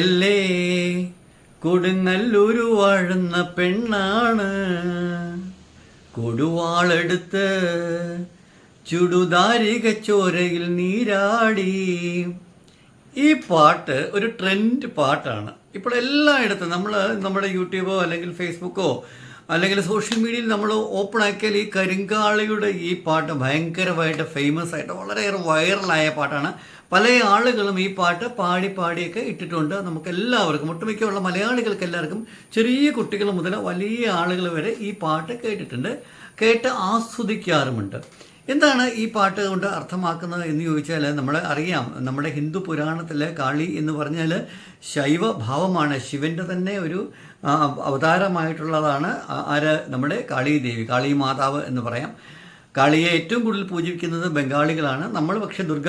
എല്ലേ കൊടുങ്ങല്ലൂരു വാഴുന്ന പെണ്ണാണ്. കൊടുവാളെടുത്ത് ചുടുദാരിക ചോരയിൽ നീരാടി. ഈ പാട്ട് ഒരു ട്രെൻഡ് പാട്ടാണ്. ഇപ്പോൾ എല്ലായിടത്തും നമ്മൾ നമ്മുടെ യൂട്യൂബോ അല്ലെങ്കിൽ ഫേസ്ബുക്കോ അല്ലെങ്കിൽ സോഷ്യൽ മീഡിയയിൽ നമ്മൾ ഓപ്പൺ ആക്കിയാൽ ഈ കരിങ്കാളിയുടെ ഈ പാട്ട് ഭയങ്കരമായിട്ട് ഫേമസ് ആയിട്ട് വളരെയേറെ വൈറലായ പാട്ടാണ്. പല ആളുകളും ഈ പാട്ട് പാടി പാടിയൊക്കെ ഇട്ടിട്ടുണ്ട്. നമുക്ക് എല്ലാവർക്കും ഒട്ടുമിക്കുള്ള മലയാളികൾക്ക് എല്ലാവർക്കും ചെറിയ കുട്ടികൾ മുതൽ വലിയ ആളുകൾ വരെ ഈ പാട്ട് കേട്ടിട്ടുണ്ട്. കേട്ട് ആസ്വദിക്കാറുമുണ്ട്. എന്താണ് ഈ പാട്ട് കൊണ്ട് അർത്ഥമാക്കുന്നത് എന്ന് ചോദിച്ചാൽ നമ്മൾ അറിയാം. നമ്മുടെ ഹിന്ദു പുരാണത്തിലെ കാളി എന്ന് പറഞ്ഞാൽ ശൈവ ഭാവമാണ് ശിവന്റെ തന്നെ ഒരു അവതാരമായിട്ടുള്ളതാണ്. ആര്? നമ്മുടെ കാളി ദേവി കാളി മാതാവ് എന്ന് പറയാം. കാളിയെ ഏറ്റവും കൂടുതൽ പൂജിക്കുന്നത് ബംഗാളികളാണ്. നമ്മൾ പക്ഷേ ദുർഗ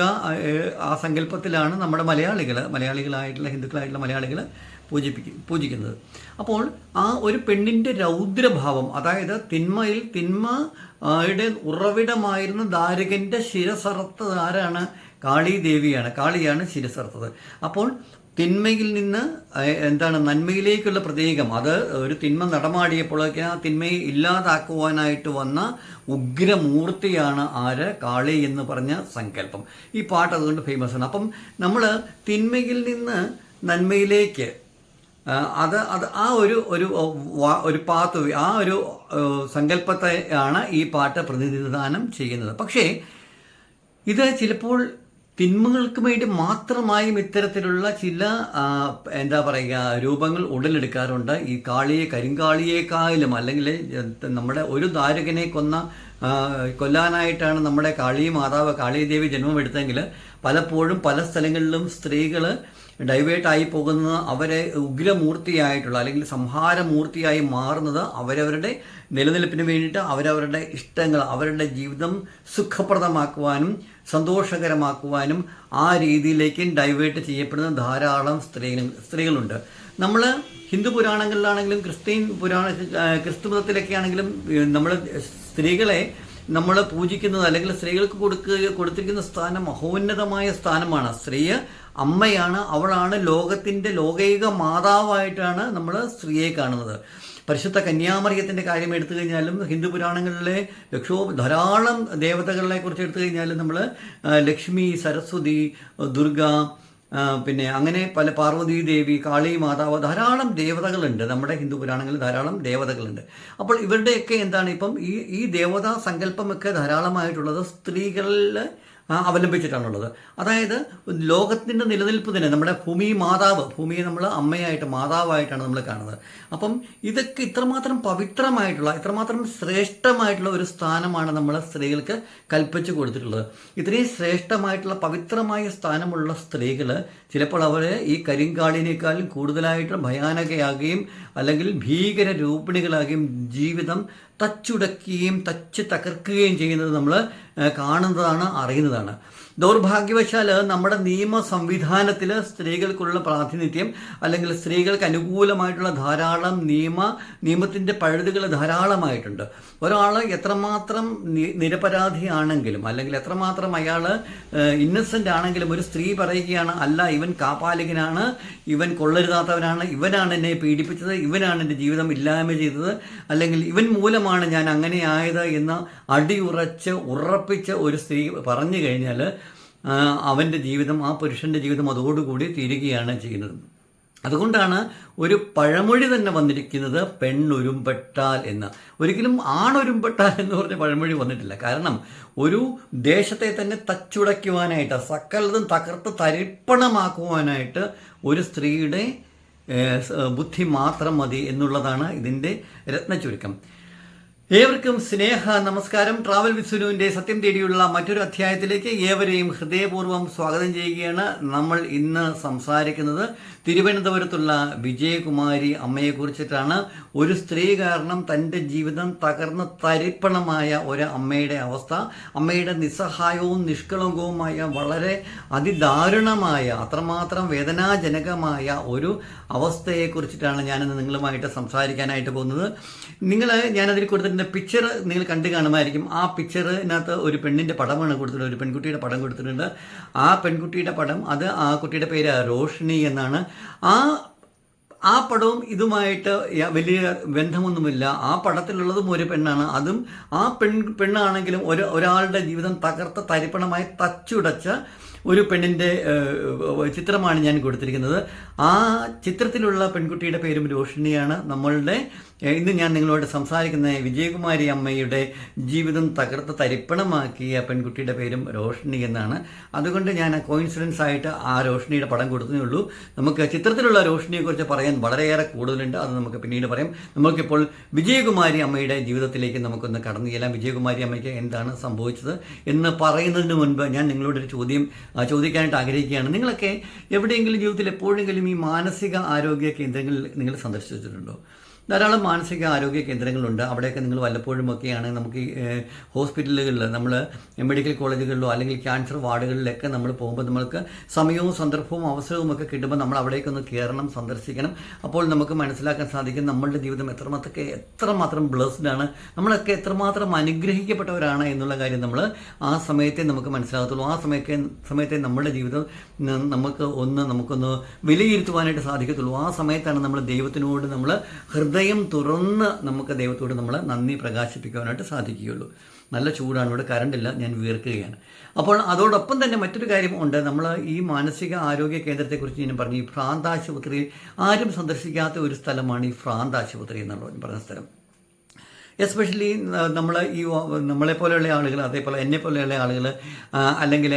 ആ, സങ്കല്പത്തിലാണ് നമ്മുടെ മലയാളികൾ മലയാളികളായിട്ടുള്ള ഹിന്ദുക്കളായിട്ടുള്ള മലയാളികൾ പൂജിപ്പിക്കും പൂജിക്കുന്നത്. അപ്പോൾ ആ ഒരു പെണ്ണിന്റെ രൗദ്രഭാവം അതായത് തിന്മയിൽ തിന്മ യുടെ ഉറവിടമായിരുന്ന ദാരകന്റെ ശിരസറത്തത് ആരാണ്? കാളി ദേവിയാണ് കാളിയാണ് ശിരസറത്തത് അപ്പോൾ തിന്മയിൽ നിന്ന് എന്താണ് നന്മയിലേക്കുള്ള പ്രതീകം. അത് ഒരു തിന്മ നടമാടിയപ്പോഴൊക്കെ ആ തിന്മയെ ഇല്ലാതാക്കുവാനായിട്ട് വന്ന ഉഗ്രമൂർത്തിയാണ് ആര്? കാളി എന്ന് പറഞ്ഞ സങ്കല്പം. ഈ പാട്ട് അതുകൊണ്ട് ഫേമസ് ആണ്. അപ്പം നമ്മൾ തിന്മയിൽ നിന്ന് നന്മയിലേക്ക് അത് അത് ആ ഒരു ഒരു ഒരു പാത്ത് ആ ഒരു സങ്കല്പത്തെ ആണ് ഈ പാട്ട് പ്രതിനിധാനം ചെയ്യുന്നത്. പക്ഷേ ഇത് ചിലപ്പോൾ തിന്മകൾക്ക് വേണ്ടി മാത്രമായും ഇത്തരത്തിലുള്ള ചില എന്താ പറയുക രൂപങ്ങൾ ഉടലെടുക്കാറുണ്ട്. ഈ കാളിയെ കരിങ്കാളിയേക്കാളും അല്ലെങ്കിൽ നമ്മുടെ ഒരു ദാരകനെ കൊന്ന കൊല്ലാനായിട്ടാണ് നമ്മുടെ കാളി മാതാവ് കാളിദേവി ജന്മമെടുത്തെങ്കിൽ പലപ്പോഴും പല സ്ഥലങ്ങളിലും സ്ത്രീകൾ ഡൈവേർട്ടായി പോകുന്നത് അവരെ ഉഗ്രമൂർത്തിയായിട്ടുള്ള അല്ലെങ്കിൽ സംഹാരമൂർത്തിയായി മാറുന്നത് അവരവരുടെ നിലനിൽപ്പിന് വേണ്ടിയിട്ട് അവരവരുടെ ഇഷ്ടങ്ങൾ അവരുടെ ജീവിതം സുഖപ്രദമാക്കുവാനും സന്തോഷകരമാക്കുവാനും ആ രീതിയിലേക്ക് ഡൈവേർട്ട് ചെയ്യപ്പെടുന്ന ധാരാളം സ്ത്രീകൾ സ്ത്രീകളുണ്ട്. നമ്മൾ ഹിന്ദു പുരാണങ്ങളിലാണെങ്കിലും ക്രിസ്ത്യൻ പുരാണ ക്രിസ്തു മതത്തിലൊക്കെ ആണെങ്കിലും നമ്മൾ സ്ത്രീകളെ നമ്മൾ പൂജിക്കുന്നത് അല്ലെങ്കിൽ സ്ത്രീകൾക്ക് കൊടുക്കുക കൊടുത്തിരിക്കുന്ന സ്ഥാനം മഹോന്നതമായ സ്ഥാനമാണ്. സ്ത്രീ അമ്മയാണ് അവളാണ് ലോകത്തിന്റെ ലോകൈക മാതാവായിട്ടാണ് നമ്മൾ സ്ത്രീയെ കാണുന്നത്. പരിശുദ്ധ കന്യാമറിയത്തിന്റെ കാര്യം എടുത്തു കഴിഞ്ഞാലും ഹിന്ദു പുരാണങ്ങളിലെ ലക്ഷോ ധാരാളം ദേവതകളെ കുറിച്ച് എടുത്തു കഴിഞ്ഞാലും നമ്മൾ ലക്ഷ്മി സരസ്വതി ദുർഗ പിന്നെ അങ്ങനെ പല പാർവതി ദേവി കാളി മാതാവ് ധാരാളം ദേവതകളുണ്ട്. നമ്മുടെ ഹിന്ദു പുരാണങ്ങളിൽ ധാരാളം ദേവതകളുണ്ട്. അപ്പോൾ ഇവരുടെയൊക്കെ എന്താണ് ഇപ്പം ഈ ഈ ദേവതാ സങ്കല്പമൊക്കെ ധാരാളമായിട്ടുള്ളത് സ്ത്രീകളിൽ അവലംബിച്ചിട്ടാണുള്ളത്. അതായത് ലോകത്തിന്റെ നിലനിൽപ്പ് തന്നെ നമ്മുടെ ഭൂമി മാതാവ് ഭൂമിയെ നമ്മൾ അമ്മയായിട്ട് മാതാവായിട്ടാണ് നമ്മൾ കാണുന്നത്. അപ്പം ഇതൊക്കെ ഇത്രമാത്രം പവിത്രമായിട്ടുള്ള ഇത്രമാത്രം ശ്രേഷ്ഠമായിട്ടുള്ള ഒരു സ്ഥാനമാണ് നമ്മൾ സ്ത്രീകൾക്ക് കൽപ്പിച്ചു കൊടുത്തിട്ടുള്ളത്. ഇത്രയും ശ്രേഷ്ഠമായിട്ടുള്ള പവിത്രമായ സ്ഥാനമുള്ള സ്ത്രീകൾ ചിലപ്പോൾ അവരെ ഈ കരിങ്കാളിനേക്കാളും കൂടുതലായിട്ട് ഭയാനകയാകുകയും അല്ലെങ്കിൽ ഭീകര രൂപിണികളാകുകയും ജീവിതം തച്ചുടക്കുകയും തച്ച് തകർക്കുകയും ചെയ്യുന്നത് നമ്മൾ കാണുന്നതാണ് അറിയുന്നതാണ്. ദൗർഭാഗ്യവശാൽ നമ്മുടെ നിയമ സംവിധാനത്തിൽ സ്ത്രീകൾക്കുള്ള പ്രാതിനിധ്യം അല്ലെങ്കിൽ സ്ത്രീകൾക്ക് അനുകൂലമായിട്ടുള്ള ധാരാളം നിയമ നിയമത്തിന്റെ പഴുതുകൾ ധാരാളമായിട്ടുണ്ട്. ഒരാൾ എത്രമാത്രം നിരപരാധിയാണെങ്കിലും അല്ലെങ്കിൽ എത്രമാത്രം അയാൾ ഇന്നസെന്റ് ആണെങ്കിലും ഒരു സ്ത്രീ പറയുകയാണ് അല്ല ഇവൻ കാപാലികനാണ് ഇവൻ കൊള്ളരുതാത്തവനാണ് ഇവനാണ് എന്നെ പീഡിപ്പിച്ചത് ഇവനാണ് എന്റെ ജീവിതം ഇല്ലായ്മ ചെയ്തത് അല്ലെങ്കിൽ ഇവൻ മൂലമാണ് ഞാൻ അങ്ങനെയായത് എന്ന് അടിയുറച്ച് ഉറപ്പിച്ച് ഒരു സ്ത്രീ പറഞ്ഞു കഴിഞ്ഞാൽ അവന്റെ ജീവിതം ആ പുരുഷന്റെ ജീവിതം അതോടുകൂടി തീരുകയാണ് ചെയ്യുന്നത്. അതുകൊണ്ടാണ് ഒരു പഴമൊഴി തന്നെ വന്നിരിക്കുന്നത് പെണ്ണുരുമ്പെട്ടാൽ എന്ന്. ഒരിക്കലും ആണൊരുമ്പെട്ടാൽ എന്ന് പറഞ്ഞ പഴമൊഴി വന്നിട്ടില്ല. കാരണം ഒരു ദേശത്തെ തന്നെ തച്ചുടയ്ക്കുവാനായിട്ട് സകലതും തകർത്ത് തരിപ്പണമാക്കുവാനായിട്ട് ഒരു സ്ത്രീയുടെ ബുദ്ധി മാത്രം മതി എന്നുള്ളതാണ് ഇതിന്റെ രത്നചുരുക്കം ഏവർക്കും സ്നേഹ നമസ്കാരം. ട്രാവൽ വിസുനുവിന്റെ സത്യം തേടിയുള്ള മറ്റൊരു അധ്യായത്തിലേക്ക് ഏവരെയും ഹൃദയപൂർവം സ്വാഗതം ചെയ്യുകയാണ് നമ്മൾ ഇന്ന് സംസാരിക്കുന്നത് തിരുവനന്തപുരത്തുള്ള വിജയകുമാരി അമ്മയെക്കുറിച്ചിട്ടാണ് ഒരു സ്ത്രീ കാരണം തന്റെ ജീവിതം തകർന്ന് തരിപ്പണമായ ഒരു അമ്മയുടെ അവസ്ഥ. അമ്മയുടെ നിസ്സഹായവും നിഷ്കളങ്കവുമായ വളരെ അതിദാരുണമായ അത്രമാത്രം വേദനാജനകമായ ഒരു അവസ്ഥയെക്കുറിച്ചിട്ടാണ് ഞാനിന്ന് നിങ്ങളുമായിട്ട് സംസാരിക്കാനായിട്ട് പോകുന്നത്. നിങ്ങൾ ഞാനതിൽ കൊടുത്തിട്ടുണ്ട് പിക്ചർ നിങ്ങൾ കണ്ടു കാണുമായിരിക്കും. ആ പിക്ചറിനകത്ത് ഒരു പെണ്ണിന്റെ പടമാണ് കൊടുത്തിട്ടുണ്ട് ഒരു പെൺകുട്ടിയുടെ പടം കൊടുത്തിട്ടുണ്ട്. ആ പെൺകുട്ടിയുടെ പടം അത് ആ കുട്ടിയുടെ പേര് റോഷിനി എന്നാണ്. ആ ആ പടവും ഇതുമായിട്ട് വലിയ ബന്ധമൊന്നുമില്ല. ആ പടത്തിലുള്ളതും ഒരു പെണ്ണാണ്. അതും ആ പെൺ പെണ്ണാണെങ്കിലും ഒരു ഒരാളുടെ ജീവിതം തകർത്ത തരിപ്പണമായി തച്ചുടച്ച ഒരു പെണ്ണിന്റെ ചിത്രമാണ് ഞാൻ കൊടുത്തിരിക്കുന്നത്. ആ ചിത്രത്തിലുള്ള പെൺകുട്ടിയുടെ പേരും രോഷിണിയാണ് നമ്മളുടെ ഇന്ന് ഞാൻ നിങ്ങളോട് സംസാരിക്കുന്ന വിജയകുമാരി അമ്മയുടെ ജീവിതം തകർത്ത് തരിപ്പണമാക്കിയ പെൺകുട്ടിയുടെ പേരും രോഷിണി എന്നാണ്. അതുകൊണ്ട് ഞാൻ കോയിൻസിഡൻസ് ആയിട്ട് ആ രോഷിണിയുടെ പടം കൊടുത്തേ ഉള്ളൂ. നമുക്ക് ചിത്രത്തിലുള്ള രോഷിണിയെക്കുറിച്ച് പറയാൻ വളരെയേറെ കൂടുതലുണ്ട്. അത് നമുക്ക് പിന്നീട് പറയാം. നമുക്കിപ്പോൾ വിജയകുമാരി അമ്മയുടെ ജീവിതത്തിലേക്ക് നമുക്കൊന്ന് കടന്നു ചെല്ലാം വിജയകുമാരി അമ്മയ്ക്ക് എന്താണ് സംഭവിച്ചത് എന്ന് പറയുന്നതിന് മുൻപ് ഞാൻ നിങ്ങളോടൊരു ചോദ്യം ചോദിക്കാനായിട്ട് ആഗ്രഹിക്കുകയാണ്. നിങ്ങളൊക്കെ എവിടെയെങ്കിലും ജീവിതത്തിൽ എപ്പോഴെങ്കിലും ഈ മാനസിക ആരോഗ്യ കേന്ദ്രങ്ങളിൽ നിങ്ങൾ സന്ദർശിച്ചിട്ടുണ്ടോ? ധാരാളം മാനസിക ആരോഗ്യ കേന്ദ്രങ്ങളുണ്ട്. അവിടെയൊക്കെ നിങ്ങൾ വല്ലപ്പോഴും ഒക്കെയാണ് നമുക്ക് ഹോസ്പിറ്റലുകളിൽ നമ്മൾ മെഡിക്കൽ കോളേജുകളിലോ അല്ലെങ്കിൽ ക്യാൻസർ വാർഡുകളിലൊക്കെ നമ്മൾ പോകുമ്പോൾ നമ്മൾക്ക് സമയവും സന്ദർഭവും അവസരവും ഒക്കെ കിട്ടുമ്പോൾ നമ്മൾ അവിടേക്കൊന്ന് കയറണം സന്ദർശിക്കണം. അപ്പോൾ നമുക്ക് മനസ്സിലാക്കാൻ സാധിക്കും നമ്മളുടെ ജീവിതം എത്രമാത്രമൊക്കെ എത്രമാത്രം ബ്ലസ്ഡ് ആണ് നമ്മളൊക്കെ എത്രമാത്രം അനുഗ്രഹിക്കപ്പെട്ടവരാണ് എന്നുള്ള കാര്യം നമ്മൾ ആ സമയത്തെ നമുക്ക് മനസ്സിലാകത്തുള്ളൂ. ആ സമയത്തെ സമയത്തെ നമ്മുടെ ജീവിതം നമുക്ക് ഒന്ന് നമുക്കൊന്ന് വിലയിരുത്തുവാനായിട്ട് സാധിക്കത്തുള്ളൂ. ആ സമയത്താണ് നമ്മൾ ദൈവത്തിനോട് നമ്മൾ ഹൃദയം തുറന്ന് നമുക്ക് ദൈവത്തോട് നമ്മൾ നന്ദി പ്രകാശിപ്പിക്കുവാനായിട്ട് സാധിക്കുകയുള്ളൂ. നല്ല ചൂടാണ് ഇവിടെ കറണ്ടില്ല ഞാൻ വീർക്കുകയാണ് അപ്പോൾ അതോടൊപ്പം തന്നെ മറ്റൊരു കാര്യം ഉണ്ട്. നമ്മൾ ഈ മാനസിക ആരോഗ്യ കേന്ദ്രത്തെക്കുറിച്ച് ഞാൻ പറഞ്ഞു. ഈ ഭ്രാന്താശുപത്രിയിൽ ആരും സന്ദർശിക്കാത്ത ഒരു സ്ഥലമാണ് ഈ ഭ്രാന്താശുപത്രി എന്നുള്ള പറഞ്ഞ സ്ഥലം. എസ്പെഷ്യലി നമ്മൾ ഈ നമ്മളെ പോലെയുള്ള ആളുകൾ അതേപോലെ എന്നെ പോലെയുള്ള ആളുകൾ അല്ലെങ്കിൽ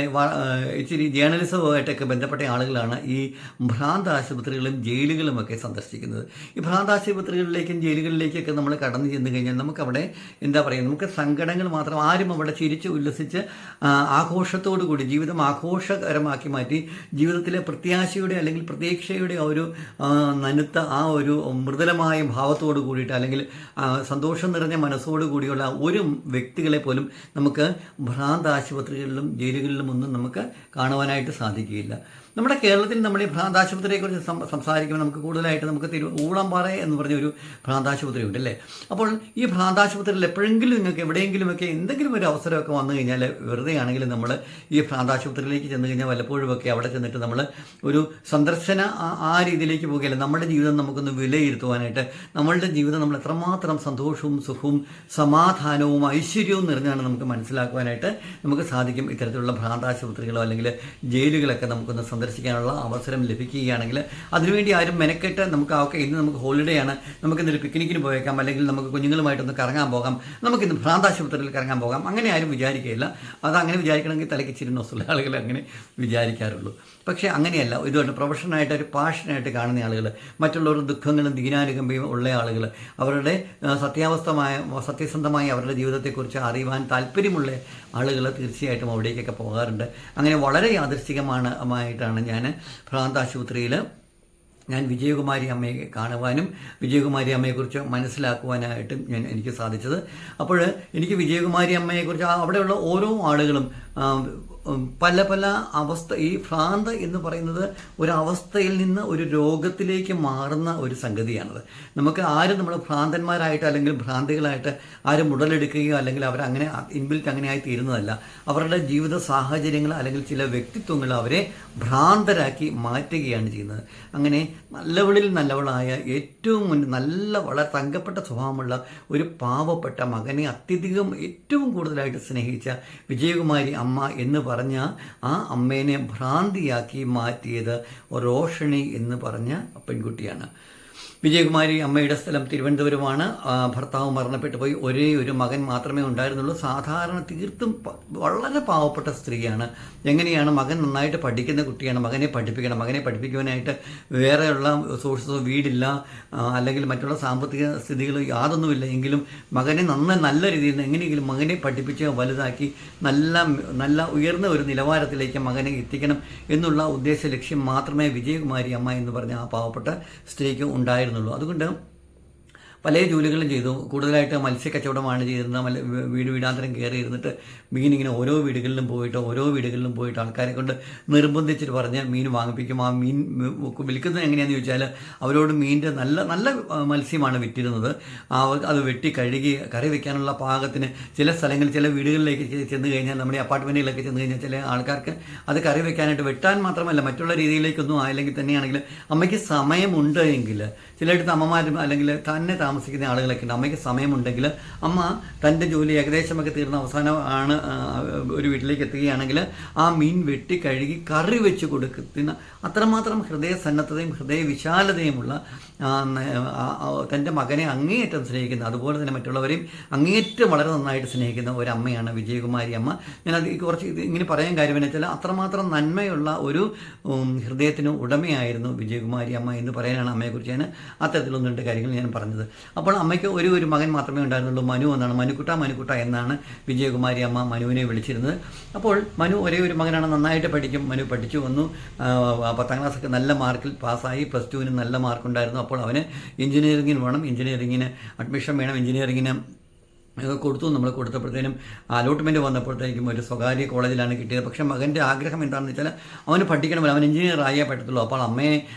ഇച്ചിരി ജേർണലിസവുമായിട്ടൊക്കെ ബന്ധപ്പെട്ട ആളുകളാണ് ഈ ഭ്രാന്ത് ആശുപത്രികളും ജയിലുകളുമൊക്കെ സന്ദർശിക്കുന്നത്. ഈ ഭ്രാന്ത് ആശുപത്രികളിലേക്കും ജയിലുകളിലേക്കൊക്കെ നമ്മൾ കടന്നു ചെന്ന് കഴിഞ്ഞാൽ നമുക്കവിടെ എന്താ പറയുക നമുക്ക് സങ്കടങ്ങൾ മാത്രം ആരും അവിടെ ചിരിച്ച് ഉല്ലസിച്ച് ആഘോഷത്തോടു കൂടി ജീവിതം ആഘോഷകരമാക്കി മാറ്റി ജീവിതത്തിലെ പ്രത്യാശയുടെ അല്ലെങ്കിൽ പ്രതീക്ഷയുടെ ആ ഒരു നനുത്ത ആ ഒരു മൃദുലമായ ഭാവത്തോട് കൂടിയിട്ട് അല്ലെങ്കിൽ സന്തോഷം നിറഞ്ഞ മനസ്സോട് കൂടിയുള്ള ഒരു വ്യക്തികളെ പോലും നമുക്ക് ഭ്രാന്ത് ആശുപത്രികളിലും ജയിലുകളിലും ഒന്നും നമുക്ക് കാണുവാനായിട്ട് സാധിക്കുകയില്ല. നമ്മുടെ കേരളത്തിൽ നമ്മൾ ഈ ഭ്രാന്താശുപത്രിയെക്കുറിച്ച് സംസാരിക്കുമ്പോൾ നമുക്ക് കൂടുതലായിട്ട് നമുക്ക് തിരു ഊളംപാറ എന്ന് പറഞ്ഞ ഒരു ഭ്രാന്താശുപത്രി ഉണ്ട് അല്ലേ? അപ്പോൾ ഈ ഭ്രാന്താശുപത്രിയിൽ എപ്പോഴെങ്കിലും നിങ്ങൾക്ക് എവിടെയെങ്കിലുമൊക്കെ എന്തെങ്കിലും ഒരു അവസരമൊക്കെ വന്നു കഴിഞ്ഞാൽ വെറുതെ ആണെങ്കിലും നമ്മൾ ഈ ഭ്രാന്താശുപത്രിയിലേക്ക് ചെന്ന് കഴിഞ്ഞാൽ വല്ലപ്പോഴുമൊക്കെ അവിടെ ചെന്നിട്ട് നമ്മൾ ഒരു സന്ദർശന ആ- ആ രീതിയിലേക്ക് പോകുകയല്ല നമ്മുടെ ജീവിതം നമുക്കൊന്ന് വിലയിരുത്തുവാനായിട്ട് നമ്മളുടെ ജീവിതം നമ്മൾ എത്രമാത്രം സന്തോഷവും സുഖവും സമാധാനവും ഐശ്വര്യവും നിറഞ്ഞാണ് നമുക്ക് മനസ്സിലാക്കുവാനായിട്ട് നമുക്ക് സാധിക്കും ഇത്തരത്തിലുള്ള ഭ്രാന്താശുപത്രികളോ അല്ലെങ്കിൽ ജയിലുകളൊക്കെ നമുക്കൊന്ന് സന്ദർശിക്കാനുള്ള അവസരം ലഭിക്കുകയാണെങ്കിൽ അതിനുവേണ്ടി ആരും മെനക്കെട്ട് നമുക്ക് ഓക്കെ ഇന്ന് നമുക്ക് ഹോളിഡേ ആണ്. നമുക്ക് ഇന്നൊരു പിക്നിക്കിന് പോയേക്കാം. അല്ലെങ്കിൽ നമുക്ക് കുഞ്ഞുങ്ങളുമായിട്ടൊന്ന് കറങ്ങാൻ പോകാം. നമുക്കിന്ന് ഭ്രാന്താശുപത്രിയിൽ കറങ്ങാൻ പോകാം. അങ്ങനെ ആരും വിചാരിക്കുകയില്ല. അത് അങ്ങനെ വിചാരിക്കണമെങ്കിൽ തലയ്ക്ക് ഇച്ചിരി നൊസുള്ള ആളുകൾ അങ്ങനെ വിചാരിക്കാറുള്ളൂ. പക്ഷേ അങ്ങനെയല്ല. ഇതുകൊണ്ട് പ്രൊഫഷനായിട്ട് ഒരു പാഷനായിട്ട് കാണുന്ന ആളുകൾ മറ്റുള്ളവരുടെ ദുഃഖങ്ങളും ദീനാനുകമ്പയും ഉള്ള ആളുകൾ അവരുടെ സത്യാവസ്ഥമായ സത്യസന്ധമായ അവരുടെ ജീവിതത്തെക്കുറിച്ച് അറിയുവാൻ താല്പര്യമുള്ള ആളുകൾ തീർച്ചയായിട്ടും അവിടേക്കൊക്കെ പോകാറുണ്ട്. അങ്ങനെ വളരെ യാദൃശ്ചികമാണ് ആയിട്ടാണ് ഞാൻ ഭ്രാന്താശുപത്രിയിൽ ഞാൻ വിജയകുമാരി അമ്മയെ കാണുവാനും വിജയകുമാരി അമ്മയെക്കുറിച്ച് മനസ്സിലാക്കുവാനായിട്ടും ഞാൻ എനിക്ക് സാധിച്ചത്. അപ്പോൾ എനിക്ക് വിജയകുമാരി അമ്മയെക്കുറിച്ച് അവിടെയുള്ള ഓരോ ആളുകളും പല പല അവസ്ഥ ഈ ഭ്രാന്ത് എന്ന് പറയുന്നത് ഒരു അവസ്ഥയിൽ നിന്ന് ഒരു രോഗത്തിലേക്ക് മാറുന്ന ഒരു സംഗതിയാണത്. നമുക്ക് ആരും നമ്മൾ ഭ്രാന്തന്മാരായിട്ട് അല്ലെങ്കിൽ ഭ്രാന്തികളായിട്ട് ആരും ഉടലെടുക്കുകയോ അല്ലെങ്കിൽ അവർ അങ്ങനെ ആയി തീരുന്നതല്ല. അവരുടെ ജീവിത സാഹചര്യങ്ങൾ അല്ലെങ്കിൽ ചില വ്യക്തിത്വങ്ങൾ അവരെ ഭ്രാന്തരാക്കി മാറ്റുകയാണ് ചെയ്യുന്നത്. അങ്ങനെ നല്ലവളിൽ നല്ലവളായ ഏറ്റവും നല്ല വളരെ തങ്കപ്പെട്ട സ്വഭാവമുള്ള ഒരു പാവപ്പെട്ട മകനെ അത്യധികം ഏറ്റവും കൂടുതലായിട്ട് സ്നേഹിച്ച വിജയകുമാരി അമ്മ എന്ന് പറഞ്ഞ ആ അമ്മേനെ ഭ്രാന്തിയാക്കി മാറ്റിയത് റോഷണി എന്ന് പറഞ്ഞ പെൺകുട്ടിയാണ്. വിജയകുമാരി അമ്മയുടെ സ്ഥലം തിരുവനന്തപുരമാണ്. ഭർത്താവ് മരണപ്പെട്ടു പോയി. ഒരേ ഒരു മകൻ മാത്രമേ ഉണ്ടായിരുന്നുള്ളൂ. സാധാരണ തീർത്തും വളരെ പാവപ്പെട്ട സ്ത്രീയാണ്. എങ്ങനെയാണ് മകൻ നന്നായിട്ട് പഠിക്കുന്ന കുട്ടിയാണ്? മകനെ പഠിപ്പിക്കണം. മകനെ പഠിപ്പിക്കുവാനായിട്ട് വേറെയുള്ള സോഴ്സസോ വീടില്ല. അല്ലെങ്കിൽ മറ്റുള്ള സാമ്പത്തിക സ്ഥിതികളോ യാതൊന്നുമില്ല. എങ്കിലും മകനെ നന്ന നല്ല രീതിയിൽ എങ്ങനെയെങ്കിലും മകനെ പഠിപ്പിച്ച് വലുതാക്കി നല്ല നല്ല ഉയർന്ന ഒരു നിലവാരത്തിലേക്ക് മകനെ എത്തിക്കണം എന്നുള്ള ഉദ്ദേശ ലക്ഷ്യം മാത്രമേ വിജയകുമാരി അമ്മ എന്ന് പറഞ്ഞ ആ പാവപ്പെട്ട സ്ത്രീക്ക് ഉണ്ടായിരുന്നുള്ളൂ അതുകൊണ്ട് പല ജോലികളും ചെയ്തു. കൂടുതലായിട്ട് മത്സ്യ കച്ചവടമാണ് ചെയ്തിരുന്നത്. മല വീട് വീടാന്തരം കയറി ഇരുന്നിട്ട് മീൻ ഇങ്ങനെ ഓരോ വീടുകളിലും പോയിട്ട് ഓരോ വീടുകളിലും പോയിട്ട് ആൾക്കാരെ കൊണ്ട് നിർബന്ധിച്ചിട്ട് പറഞ്ഞ് മീൻ വാങ്ങിപ്പിക്കും. ആ മീൻ വിൽക്കുന്നത് എങ്ങനെയാണെന്ന് ചോദിച്ചാൽ അവരോട് മീനിന്റെ നല്ല നല്ല മത്സ്യമാണ് വിറ്റിരുന്നത്. ആ, അത് വെട്ടി കഴുകി കറി വെക്കാനുള്ള പാകത്തിന് ചില സ്ഥലങ്ങളിൽ ചില വീടുകളിലേക്ക് ചെന്ന് കഴിഞ്ഞാൽ നമ്മുടെ അപ്പാർട്ട്മെന്റുകളിലൊക്കെ ചെന്ന് കഴിഞ്ഞാൽ ചില ആൾക്കാർക്ക് അത് കറി വെക്കാനായിട്ട് വെട്ടാൻ മാത്രമല്ല മറ്റുള്ള രീതിയിലേക്കൊന്നും ആയില്ലെങ്കിൽ തന്നെയാണെങ്കിൽ അമ്മയ്ക്ക് സമയമുണ്ട് എങ്കിൽ ചിലയിടത്ത് അമ്മമാരും അല്ലെങ്കിൽ തന്നെ താമസിക്കുന്ന ആളുകളൊക്കെ ഉണ്ട്. അമ്മയ്ക്ക് സമയമുണ്ടെങ്കിൽ അമ്മ തന്റെ ജോലി ഏകദേശമൊക്കെ തീർന്ന അവസാനം ആണ് ഒരു വീട്ടിലേക്ക് എത്തുകയാണെങ്കിൽ ആ മീൻ വെട്ടി കഴുകി കറി വെച്ച് കൊടുക്കുന്ന അത്രമാത്രം ഹൃദയ വിശാലതയുമുള്ള ന- ആ, ആ, തന്റെ മകനെ അങ്ങേയറ്റം സ്നേഹിക്കുന്ന അതുപോലെ തന്നെ മറ്റുള്ളവരെയും അങ്ങേയറ്റം വളരെ നന്നായിട്ട് സ്നേഹിക്കുന്ന ഒരു അമ്മയാണ് വിജയകുമാരി അമ്മ ഞാൻ അത് കുറച്ച് ഇങ്ങനെ പറയാൻ കാര്യം എന്ന് വെച്ചാൽ അത്രമാത്രം നന്മയുള്ള ഒരു ഹൃദയത്തിന് ഉടമയായിരുന്നു വിജയകുമാരി അമ്മ എന്ന് പറയാനാണ് അമ്മയെക്കുറിച്ച് ഞാൻ അത്തരത്തിലൊന്ന് രണ്ട് കാര്യങ്ങൾ ഞാൻ പറഞ്ഞത്. അപ്പോൾ അമ്മയ്ക്ക് ഒരു ഒരു മകൻ മാത്രമേ ഉണ്ടായിരുന്നുള്ളൂ. മനു എന്നാണ്. മനുക്കുട്ട മനുക്കുട്ട എന്നാണ് വിജയകുമാരി അമ്മ മനുവിനെ വിളിച്ചിരുന്നത്. അപ്പോൾ മനു ഒരേ ഒരു മകനാണ്. നന്നായിട്ട് പഠിക്കും. മനു പഠിച്ചു വന്നു. പത്താം ക്ലാസ്സൊക്കെ നല്ല മാർക്കിൽ പാസ്സായി. പ്ലസ് ടുവിന് നല്ല മാർക്കുണ്ടായിരുന്നു. അപ്പോൾ അവന് എഞ്ചിനീയറിങ്ങിന് വേണം. എഞ്ചിനീയറിങ്ങിന് അഡ്മിഷൻ വേണം. എഞ്ചിനീയറിങ്ങിന് ഇത് കൊടുത്തു. നമ്മൾ കൊടുത്തപ്പോഴത്തേനും അലോട്ട്മെന്റ് വന്നപ്പോഴത്തേക്കും ഒരു സ്വകാര്യ കോളേജിലാണ് കിട്ടിയത്. പക്ഷേ മകന്റെ ആഗ്രഹം എന്താണെന്ന് വെച്ചാൽ അവന് പഠിക്കണമല്ലോ. അവൻ എഞ്ചിനീയർ ആയേ പറ്റത്തുള്ളൂ. അപ്പോൾ അമ്മയെ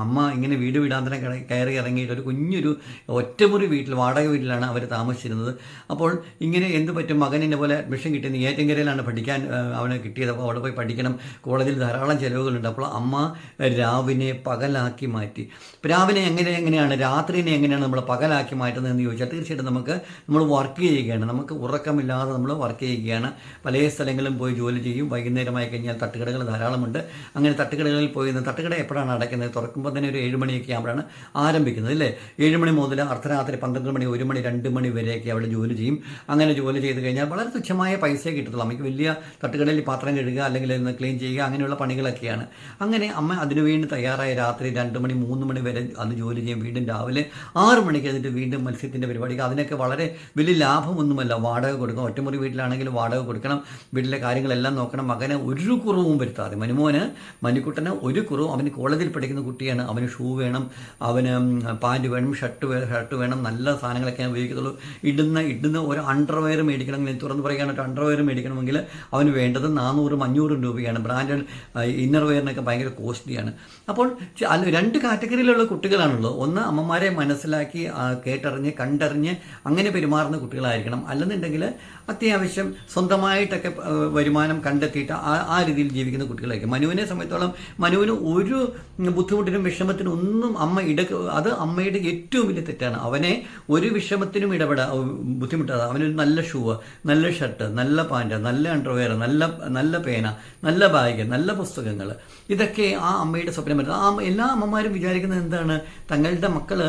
അമ്മ ഇങ്ങനെ വീട് വീടാന്തരം കയറി- ഇറങ്ങിയിട്ട് ഒരു കുഞ്ഞൊരു ഒറ്റമുറി വീട്ടിൽ വാടക വീട്ടിലാണ് അവർ താമസിച്ചിരുന്നത്. അപ്പോൾ ഇങ്ങനെ എന്ത് പറ്റും? എന്നെ പോലെ അഡ്മിഷൻ കിട്ടിയത് ഏറ്റങ്കരയിലാണ് പഠിക്കാൻ അവന് കിട്ടിയത്. അപ്പോൾ അവിടെ പോയി പഠിക്കണം. കോളേജിൽ ധാരാളം ചിലവുകളുണ്ട്. അപ്പോൾ അമ്മ രാവിനെ പകലാക്കി മാറ്റി. രാവിനെ എങ്ങനെ എങ്ങനെയാണ്? രാത്രിനെ എങ്ങനെയാണ് നമ്മൾ പകലാക്കി മാറ്റുന്നത് എന്ന് ചോദിച്ചാൽ തീർച്ചയായിട്ടും നമുക്ക് നമ്മൾ വർക്ക് ചെയ്യുകയാണ്. നമുക്ക് ഉറക്കമില്ലാതെ നമ്മൾ വർക്ക് ചെയ്യുകയാണ്. പല സ്ഥലങ്ങളിലും പോയി ജോലി ചെയ്യും. വൈകുന്നേരമായി കഴിഞ്ഞാൽ തട്ടുകടകൾ ധാരാളമുണ്ട്. അങ്ങനെ തട്ടുകടകളിൽ പോയി തട്ടുകട എപ്പോഴാണ് അടയ്ക്കുന്നത്? തുറക്കുമ്പോൾ തന്നെ ഒരു ഏഴ് മണിയൊക്കെ ആകുമ്പോഴാണ് ആരംഭിക്കുന്നത് അല്ലേ? ഏഴ് മണി മുതൽ അർദ്ധരാത്രി പന്ത്രണ്ട് മണി ഒരു മണി രണ്ട് മണി വരെയൊക്കെ അവിടെ ജോലി ചെയ്യും. അങ്ങനെ ജോലി ചെയ്ത് കഴിഞ്ഞാൽ വളരെ തുച്ഛമായ പൈസയെ കിട്ടത്തുള്ളൂ. നമുക്ക് വലിയ തട്ടുകടയിൽ പാത്രം കഴുകുക അല്ലെങ്കിൽ ക്ലീൻ ചെയ്യുക അങ്ങനെയുള്ള പണികളൊക്കെയാണ്. അങ്ങനെ അമ്മ അതിനുവേണ്ടി തയ്യാറായ രാത്രി രണ്ട് മണി മൂന്ന് മണി വരെ അന്ന് ജോലി ചെയ്യും. വീണ്ടും രാവിലെ ആറ് മണിക്ക് എന്നിട്ട് വീണ്ടും മത്സ്യത്തിന്റെ പരിപാടിക്ക് അതിനൊക്കെ വളരെ വലിയ ലാഭമൊന്നുമല്ല. വാടക കൊടുക്കണം ഒറ്റമുറി വീട്ടിലാണെങ്കിൽ വാടക കൊടുക്കണം. വീട്ടിലെ കാര്യങ്ങളെല്ലാം നോക്കണം. മകനെ ഒരു കുറവും വരുത്താതെ. മനുമോന് മനുക്കുട്ടന് ഒരു കുറവും. അവന് കോളേജിൽ പഠിക്കുന്ന കുട്ടിയാണ്. അവന് ഷൂ വേണം. അവന് പാന്റ് വേണം. ഷർട്ട് ഷർട്ട് വേണം. നല്ല സാധനങ്ങളൊക്കെ ഞാൻ ഉപയോഗിക്കത്തുള്ളൂ. ഇടുന്ന ഇടുന്ന ഒരു അണ്ടർവെയർ മേടിക്കണമെങ്കിൽ തുറന്ന് പറയുകയാണ് ഒരു അണ്ടർവെയർ മേടിക്കണമെങ്കിൽ അവന് വേണ്ടത് നാനൂറും അഞ്ഞൂറും രൂപയാണ്. ബ്രാൻഡഡ് ഇന്നർവെയറിനൊക്കെ ഭയങ്കര കോസ്റ്റ്ലിയാണ്. അപ്പോൾ രണ്ട് കാറ്റഗറിയിലുള്ള കുട്ടികളാണുള്ളത്. ഒന്ന് അമ്മമാരെ മനസ്സിലാക്കി കേട്ടറിഞ്ഞ് കണ്ടറിഞ്ഞ് അങ്ങനെ പെരുമാറുന്ന കുട്ടികളായിരിക്കണം. അല്ലെന്നുണ്ടെങ്കിൽ അത്യാവശ്യം സ്വന്തമായിട്ടൊക്കെ വരുമാനം കണ്ടെത്തിയിട്ട് ആ ആ രീതിയിൽ ജീവിക്കുന്ന കുട്ടികളായിരിക്കും മനുവിനെ സംബന്ധിച്ചോളം മനുവിന് ഒരു ബുദ്ധിമുട്ടിനും വിഷമത്തിനും ഒന്നും അമ്മ ഇട അത് അമ്മയുടെ ഏറ്റവും വലിയ തെറ്റാണ്. അവനെ ഒരു വിഷമത്തിനും ഇടപെടാ ബുദ്ധിമുട്ടാതെ. അവനൊരു നല്ല ഷൂ നല്ല ഷർട്ട് നല്ല പാന്റ് നല്ല അണ്ടർവെയർ നല്ല നല്ല പേന നല്ല ബാഗ് നല്ല പുസ്തകങ്ങൾ. ഇതൊക്കെ ആ അമ്മയുടെ സ്വപ്നം വരുന്നത്. ആ എല്ലാ അമ്മമാരും വിചാരിക്കുന്നത് എന്താണ്? തങ്ങളുടെ മക്കൾ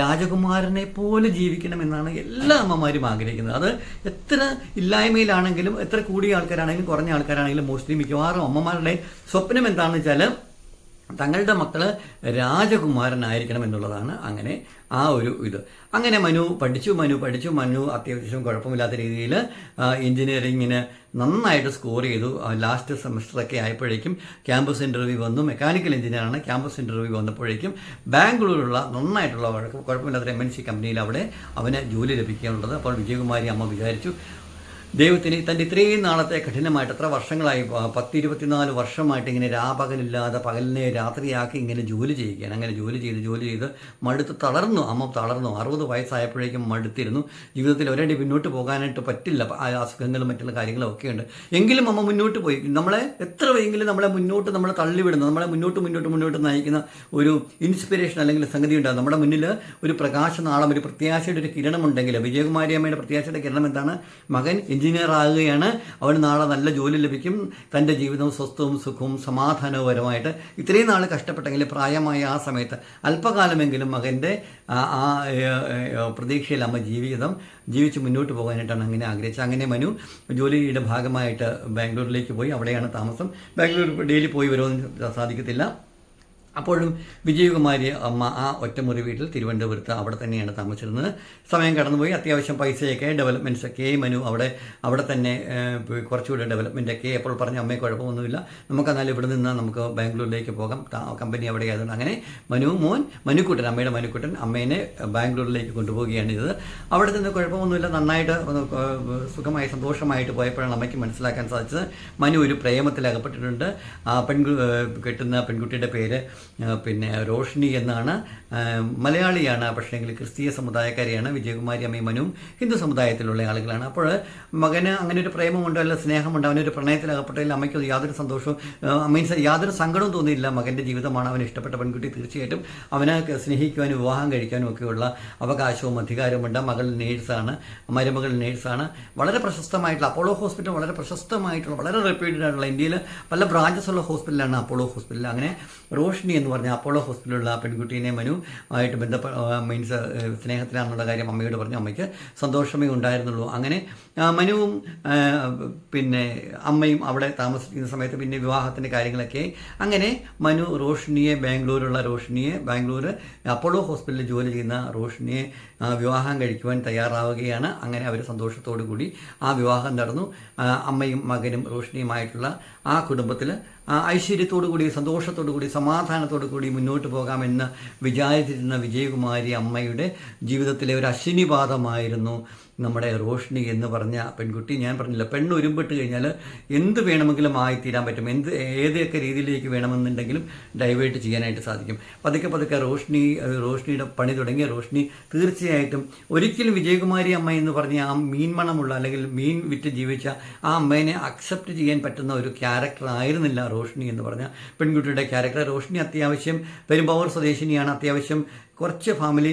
രാജകുമാരനെ പോലെ ജീവിക്കണം എന്നാണ് എല്ലാ അമ്മമാരും ആഗ്രഹിക്കുന്നത്. അത് എത്ര ഇല്ലായ്മയിലാണെങ്കിലും എത്ര കൂടിയ ആൾക്കാരാണെങ്കിലും കുറഞ്ഞ ആൾക്കാരാണെങ്കിലും മോസ്റ്റ്ലി മിക്കവാറും അമ്മമാരുടെ സ്വപ്നം എന്താണെന്ന് വെച്ചാൽ തങ്ങളുടെ മക്കൾ രാജകുമാരനായിരിക്കണം എന്നുള്ളതാണ് അങ്ങനെ ആ ഒരു ഇത്. അങ്ങനെ മനു പഠിച്ചു മനു പഠിച്ചു മനു അത്യാവശ്യം കുഴപ്പമില്ലാത്ത രീതിയിൽ എഞ്ചിനീയറിങ്ങിന് നന്നായിട്ട് സ്കോർ ചെയ്തു. ലാസ്റ്റ് സെമസ്റ്ററൊക്കെ ആയപ്പോഴേക്കും ക്യാമ്പസ് ഇന്റർവ്യൂ വന്നു. മെക്കാനിക്കൽ എഞ്ചിനീയറാണ് ക്യാമ്പസ് ഇന്റർവ്യൂ വന്നപ്പോഴേക്കും ബാംഗ്ലൂരിലുള്ള നന്നായിട്ടുള്ള കുഴപ്പമില്ലാത്ത എം എൻ സി കമ്പനിയിൽ അവിടെ അവന് ജോലി ലഭിക്കാനുള്ളത്. അപ്പോൾ വിജയകുമാരി അമ്മ വിചാരിച്ചു ദൈവത്തിന് തന്റെ ഇത്രയും നാളത്തെ കഠിനമായിട്ട് എത്ര വർഷങ്ങളായി പത്ത് ഇരുപത്തിനാല് വർഷമായിട്ട് ഇങ്ങനെ രാപകലില്ലാതെ പകലിനെ രാത്രിയാക്കി ഇങ്ങനെ ജോലി ചെയ്യുകയാണ്. അങ്ങനെ ജോലി ചെയ്ത് ജോലി ചെയ്ത് മടുത്ത് തളർന്നു. അമ്മ തളർന്നു. അറുപത് വയസ്സായപ്പോഴേക്കും മടുത്തിരുന്നു. ജീവിതത്തിൽ ഒരടി മുന്നോട്ട് പോകാനായിട്ട് പറ്റില്ല. അസുഖങ്ങളും മറ്റുള്ള കാര്യങ്ങളും ഒക്കെ ഉണ്ട് എങ്കിലും അമ്മ മുന്നോട്ട് പോയി. നമ്മളെ എത്ര എങ്കിലും നമ്മളെ മുന്നോട്ട് നമ്മളെ തള്ളിവിടുന്നു. നമ്മളെ മുന്നോട്ട് മുന്നോട്ട് മുന്നോട്ട് നയിക്കുന്ന ഒരു ഇൻസ്പിറേഷൻ അല്ലെങ്കിൽ സംഗതി ഉണ്ടാകും. നമ്മുടെ മുന്നിൽ ഒരു പ്രകാശനാളം ഒരു പ്രത്യാശയുടെ ഒരു കിരണമുണ്ടെങ്കിൽ വിജയകുമാരി അമ്മയുടെ പ്രത്യാശയുടെ കിരണം എന്താണ്? മകൻ എഞ്ചിനീയർ ആകുകയാണ് അവന് നാളെ നല്ല ജോലി ലഭിക്കും. തന്റെ ജീവിതം സ്വസ്ഥവും സുഖവും സമാധാനപരമായിട്ട് ഇത്രയും നാൾ കഷ്ടപ്പെട്ടെങ്കിൽ പ്രായമായ ആ സമയത്ത് അല്പകാലമെങ്കിലും മകന്റെ ആ പ്രതീക്ഷയിൽ അമ്മ ജീവിതം ജീവിച്ച് മുന്നോട്ട് പോകാനായിട്ടാണ് അങ്ങനെ ആഗ്രഹിച്ചത്. അങ്ങനെ മനു ജോലിയുടെ ഭാഗമായിട്ട് ബാംഗ്ലൂരിലേക്ക് പോയി. അവിടെയാണ് താമസം. ബാംഗ്ലൂർ ഡെയിലി പോയി വരുമെന്ന് സാധിക്കത്തില്ല. അപ്പോഴും വിജയകുമാരി അമ്മ ആ ഒറ്റമുറി വീട്ടിൽ തിരുവനന്തപുരത്ത് അവിടെ തന്നെയാണ് താമസിച്ചിരുന്നത്. സമയം കടന്നുപോയി. അത്യാവശ്യം പൈസയൊക്കെ ഡെവലപ്മെന്റ്സ് ഒക്കെ. മനു അവിടെ അവിടെ തന്നെ കുറച്ചുകൂടെ ഡെവലപ്മെന്റൊക്കെ അപ്പോൾ പറഞ്ഞ അമ്മയെ കുഴപ്പമൊന്നുമില്ല. നമുക്ക് എന്നാലും ഇവിടെ നിന്ന് നമുക്ക് ബാംഗ്ലൂരിലേക്ക് പോകാം. കമ്പനി അവിടെ ആയതുകൊണ്ട് അങ്ങനെ മനു മോൻ മനുക്കുട്ടൻ അമ്മയുടെ മനുക്കുട്ടൻ അമ്മേനെ ബാംഗ്ലൂരിലേക്ക് കൊണ്ടുപോവുകയാണ് ചെയ്തത്. അവിടെ നിന്ന് കുഴപ്പമൊന്നുമില്ല. നന്നായിട്ട് സുഖമായി സന്തോഷമായിട്ട് പോയപ്പോഴാണ് അമ്മയ്ക്ക് മനസ്സിലാക്കാൻ സാധിച്ചത്. മനു ഒരു പ്രേമത്തിൽ അകപ്പെട്ടിട്ടുണ്ട് ആ പെൺകു കെട്ടുന്ന പെൺകുട്ടിയുടെ പേര് പിന്നെ റോഷിനി എന്നാണ് മലയാളിയാണ് പക്ഷേങ്കിൽ ക്രിസ്തീയ സമുദായക്കാരിയാണ് വിജയകുമാരി അമ്മയും ഹിന്ദു സമുദായത്തിലുള്ള ആളുകളാണ്. അപ്പോൾ മകന് അങ്ങനെ ഒരു പ്രേമമുണ്ടോ അല്ല സ്നേഹമുണ്ടോ അവനൊരു പ്രണയത്തിലകപ്പെട്ടതിൽ അമ്മയ്ക്ക് യാതൊരു സന്തോഷവും മീൻസ് യാതൊരു സങ്കടവും തോന്നിയില്ല. മകന്റെ ജീവിതമാണ് അവൻ ഇഷ്ടപ്പെട്ട പെൺകുട്ടി തീർച്ചയായിട്ടും. അവനെ സ്നേഹിക്കുവാനും വിവാഹം കഴിക്കാനും ഒക്കെയുള്ള അവകാശവും അധികാരവുമുണ്ട് മകൾ നേഴ്സാണ് മരുമകൾ നേഴ്സാണ്. വളരെ പ്രശസ്തമായിട്ടുള്ള അപ്പോളോ ഹോസ്പിറ്റൽ വളരെ പ്രശസ്തമായിട്ടുള്ള വളരെ റെപ്യൂട്ടഡ് ആയിട്ടുള്ള ഇന്ത്യയിൽ പല ബ്രാഞ്ചസ് ഉള്ള ഹോസ്പിറ്റലാണ് അപ്പോളോ ഹോസ്പിറ്റൽ. അങ്ങനെ റോഷിനി എന്ന് പറഞ്ഞ അപ്പോളോ ഹോസ്പിറ്റലിലുള്ള ആ പെൺകുട്ടീനെ മനു ആയിട്ട് ബന്ധപ്പെട്ട മീൻസ് സ്നേഹത്തിലാണെന്നുള്ള കാര്യം അമ്മയോട് പറഞ്ഞു. അമ്മയ്ക്ക് സന്തോഷമേ ഉണ്ടായിരുന്നുള്ളൂ. അങ്ങനെ മനുവും പിന്നെ അമ്മയും അവിടെ താമസിക്കുന്ന സമയത്ത് പിന്നെ വിവാഹത്തിന്റെ കാര്യങ്ങളൊക്കെ അങ്ങനെ മനു റോഷിനിയെ ബാംഗ്ലൂരുള്ള റോഷിനിയെ ബാംഗ്ലൂർ അപ്പോളോ ഹോസ്പിറ്റലിൽ ജോലി ചെയ്യുന്ന റോഷിനിയെ വിവാഹം കഴിക്കുവാൻ തയ്യാറാവുകയാണ്. അങ്ങനെ അവർ സന്തോഷത്തോടു കൂടി ആ വിവാഹം നടന്നു. അമ്മയും മകനും റോഷിനിയുമായിട്ടുള്ള ആ കുടുംബത്തിൽ ഐശ്വര്യത്തോടു കൂടി സന്തോഷത്തോടു കൂടി സമാധാനത്തോടു കൂടി മുന്നോട്ട് പോകാമെന്ന് വിചാരിച്ചിരുന്ന വിജയകുമാരി അമ്മയുടെ ജീവിതത്തിലെ ഒരു അശ്വിനിപാതമായിരുന്നു നമ്മുടെ റോഷ്നി എന്ന് പറഞ്ഞ പെൺകുട്ടി. ഞാൻ പറഞ്ഞില്ല പെണ്ണ് ഉരുമ്പിട്ട് കഴിഞ്ഞാൽ എന്ത് വേണമെങ്കിലും ആയിത്തീരാൻ പറ്റും. എന്ത് ഏതൊക്കെ രീതിയിലേക്ക് വേണമെന്നുണ്ടെങ്കിലും ഡൈവേർട്ട് ചെയ്യാനായിട്ട് സാധിക്കും. പതുക്കെ പതുക്കെ റോഷ്നി റോഷ്നിയുടെ പണി തുടങ്ങിയ റോഷ്നി തീർച്ചയായിട്ടും ഒരിക്കലും വിജയകുമാരി അമ്മ എന്ന് പറഞ്ഞ ആ മീൻമണമുള്ള അല്ലെങ്കിൽ മീൻ വിറ്റ് ജീവിച്ച ആ അമ്മേനെ അക്സെപ്റ്റ് ചെയ്യാൻ പറ്റുന്ന ഒരു ക്യാരക്ടർ ആയിരുന്നില്ല റോഷ്നി എന്ന് പറഞ്ഞ പെൺകുട്ടിയുടെ ക്യാരക്ടർ റോഷ്നി അത്യാവശ്യം പെരുമ്പാവൂർ സ്വദേശിനിയാണ്. അത്യാവശ്യം കുറച്ച് ഫാമിലി